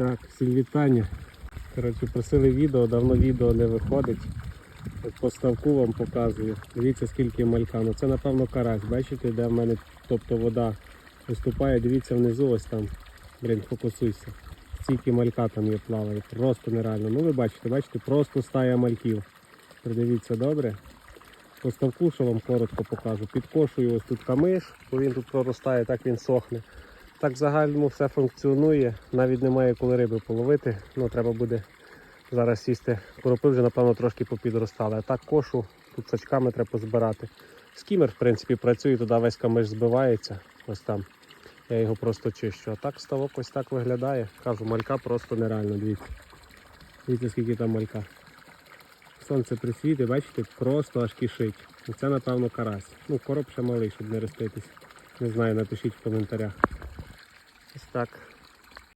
Так, всім вітання. Коротше, просили відео, давно відео не виходить. По ставку вам показую. Дивіться скільки малька. Ну це напевно карась. Бачите, де в мене тобто вода виступає, дивіться внизу, ось там. Блін, фокусуйся. Стільки малька там є плаває. Просто нереально. Ну ви бачите, бачите, просто стая мальків. Придивіться добре. По ставку, що вам коротко покажу. Підкошую ось тут камиш, бо він тут проростає, так він сохне. Так в загальному все функціонує. Навіть немає коли риби половити. Ну, треба буде зараз сісти. Коропи вже, напевно, трошки попідростали. А так кошу, тут сачками треба позбирати. Скімер, в принципі, працює, туди весь камиш збивається. Ось там. Я його просто чищу. А так ставок ось так виглядає. Кажу, малька просто нереально, дивіться. Дивіться, скільки там малька. Сонце присвітить, бачите, просто аж кишить. Це, напевно, карась. Ну, короб ще малий, щоб не роститись. Не знаю, напишіть в коментарях. Ось так.